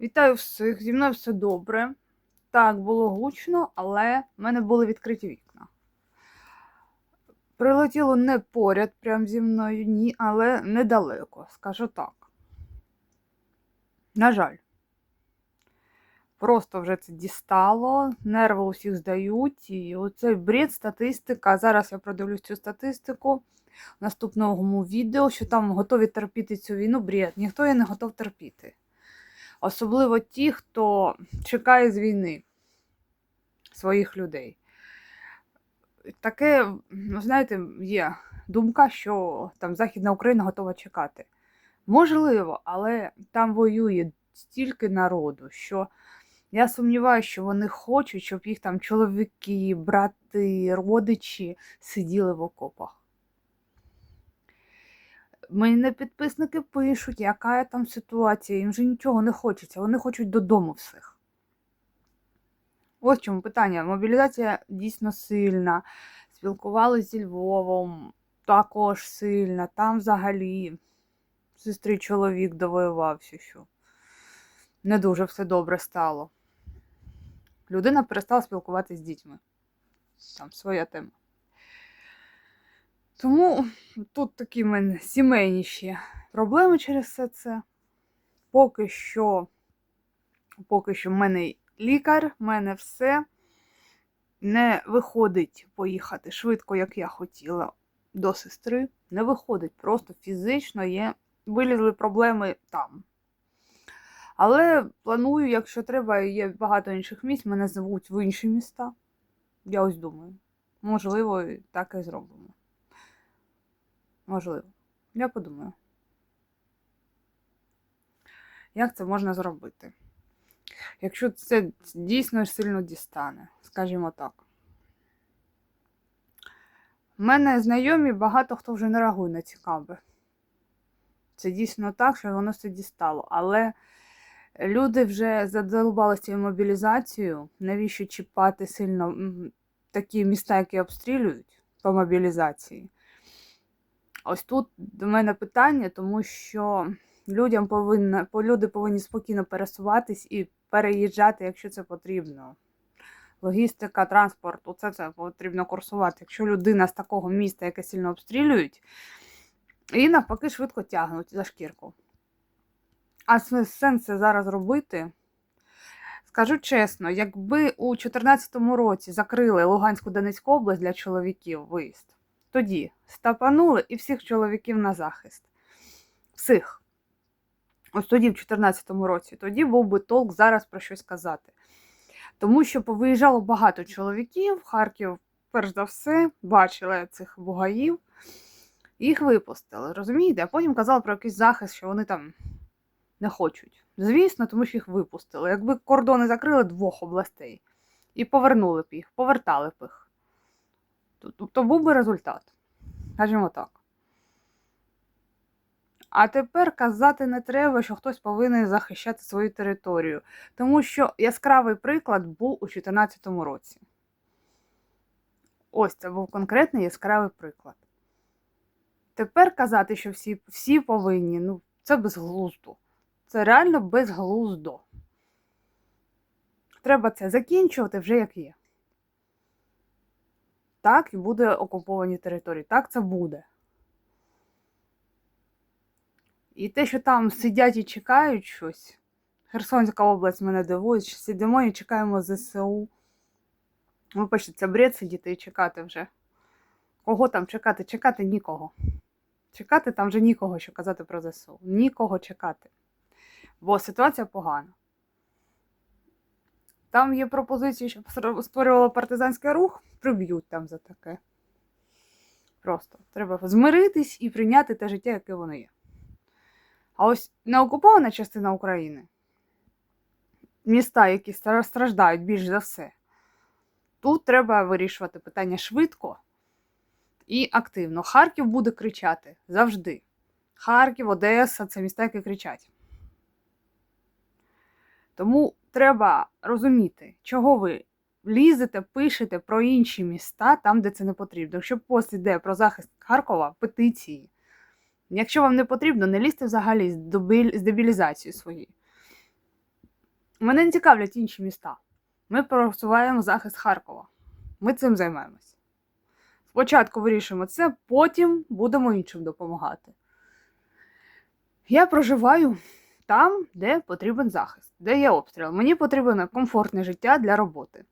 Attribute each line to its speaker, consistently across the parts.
Speaker 1: Вітаю всіх, зі мною все добре. Так, було гучно, але в мене були відкриті вікна. Прилетіло не поряд прямо зі мною, ні, але недалеко, скажу так. На жаль. Просто вже це дістало, нерви усіх здають, і оцей бред, статистика. Зараз я продивлюсь цю статистику в наступному відео, що там готові терпіти цю війну. Бред, ніхто її не готов терпіти. Особливо ті, хто чекає з війни своїх людей. Таке, ну, знаєте, є думка, що там Західна Україна готова чекати. Можливо, але там воює стільки народу, що я сумніваюся, що вони хочуть, щоб їх там чоловіки, брати, родичі сиділи в окопах. Мене підписники пишуть, яка там ситуація, їм вже нічого не хочеться, вони хочуть додому всіх. Ось чому питання. Мобілізація дійсно сильна. Спілкувалися зі Львовом, також сильна. Там взагалі сестри чоловік довоювався, що не дуже все добре стало. Людина перестала спілкуватися з дітьми. Там своя тема. Тому тут такі в мене сімейніші проблеми через все це. Поки що, поки що в мене лікар, в мене все не виходить поїхати швидко, як я хотіла до сестри. Не виходить, просто фізично є. Вилізли проблеми там. Але планую, якщо треба, є багато інших місць, мене звуть в інші міста. Я ось думаю. Можливо, так і зробимо. Можливо. Я подумаю. Як це можна зробити? Якщо це дійсно сильно дістане, скажімо так. У мене знайомі багато хто вже не реагує на ці каби. Це дійсно так, що воно все дістало. Але люди вже задолбалися цією мобілізацією. Навіщо чіпати сильно такі міста, які обстрілюють по мобілізації? Ось тут до мене питання, тому що людям повинна, люди повинні спокійно пересуватись і переїжджати, якщо це потрібно. Логістика, транспорт, усе це потрібно курсувати. Якщо людина з такого міста, яке сильно обстрілюють, і навпаки швидко тягнуть за шкірку. А сенс це зараз робити? Скажу чесно, якби у 2014 році закрили Луганську Донецьку область для чоловіків виїзд, тоді стапанули і всіх чоловіків на захист. Всіх. Ось тоді, в 2014 році, тоді був би толк зараз про щось казати. Тому що повиїжджало багато чоловіків, Харків, перш за все, бачили цих бугаїв, їх випустили, розумієте? А потім казали про якийсь захист, що вони там не хочуть. Звісно, тому що їх випустили. Якби кордони закрили двох областей і повернули б їх, повертали б їх, то, то був би результат. Скажімо так. А тепер казати не треба, що хтось повинен захищати свою територію. Тому що яскравий приклад був у 2014 році. Ось це був конкретний яскравий приклад. Тепер казати, що всі, всі повинні, ну, це безглуздо. Це реально безглуздо. Треба це закінчувати вже як є. Так і буде окуповані території. Так це буде. І те, що там сидять і чекають щось. Херсонська область мене дивує, що сидимо і чекаємо ЗСУ. Вибачте, це бред сидіти і чекати вже. Кого там чекати? Чекати нікого. Чекати там вже нікого, що казати про ЗСУ. Нікого чекати. Бо ситуація погана. Там є пропозиції, щоб створювало партизанський рух, приб'ють там за таке. Просто треба змиритись і прийняти те життя, яке воно є. А ось неокупована частина України, міста, які страждають більш за все, тут треба вирішувати питання швидко і активно. Харків буде кричати завжди. Харків, Одеса це міста, які кричать. Тому треба розуміти, чого ви лізете, пишете про інші міста там, де це не потрібно. Якщо пост іде про захист Харкова, петиції. Якщо вам не потрібно, не лізьте взагалі з дебілізацією своєю. Мене не цікавлять інші міста. Ми просуваємо захист Харкова. Ми цим займаємось. Спочатку вирішимо це, потім будемо іншим допомагати. Я проживаю там, де потрібен захист, де є обстріл. Мені потрібне комфортне життя для роботи.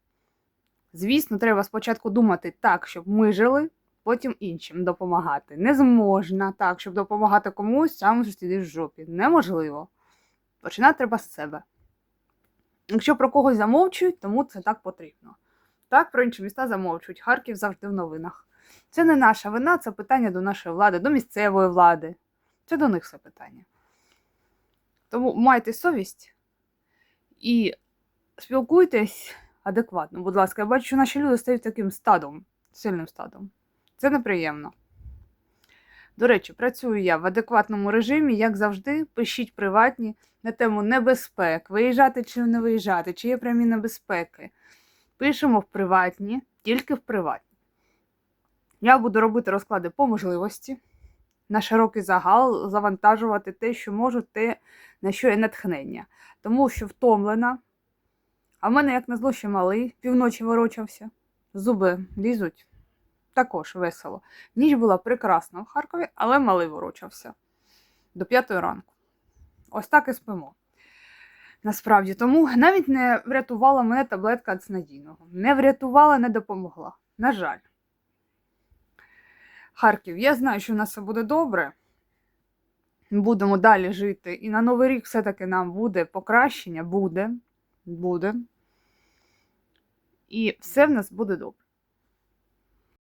Speaker 1: Звісно, треба спочатку думати так, щоб ми жили, потім іншим допомагати. Не зможна так, щоб допомагати комусь, сам сидиш в жопі. Неможливо. Починати треба з себе. Якщо про когось замовчують, тому це так потрібно. Так, про інші міста замовчують. Харків завжди в новинах. Це не наша вина, це питання до нашої влади, до місцевої влади. Це до них все питання. Тому майте совість і спілкуйтесь адекватно. Будь ласка, я бачу, що наші люди стають таким стадом, сильним стадом. Це неприємно. До речі, працюю я в адекватному режимі, як завжди, пишіть приватні на тему небезпек, виїжджати чи не виїжджати, чи є прямі небезпеки. Пишемо в приватні, тільки в приватні. Я буду робити розклади по можливості, на широкий загал, завантажувати те, що можу, те, на що є натхнення. Тому що втомлена. А в мене, як назло, ще малий, півночі ворочався, зуби лізуть. Також весело. Ніч була прекрасна в Харкові, але малий ворочався до п'ятої ранку. Ось так і спимо. Насправді, тому навіть не врятувала мене таблетка від снадійного. Не врятувала, не допомогла. На жаль. Харків, я знаю, що у нас все буде добре. Будемо далі жити. І на Новий рік все-таки нам буде покращення, буде. Буде. І все в нас буде добре.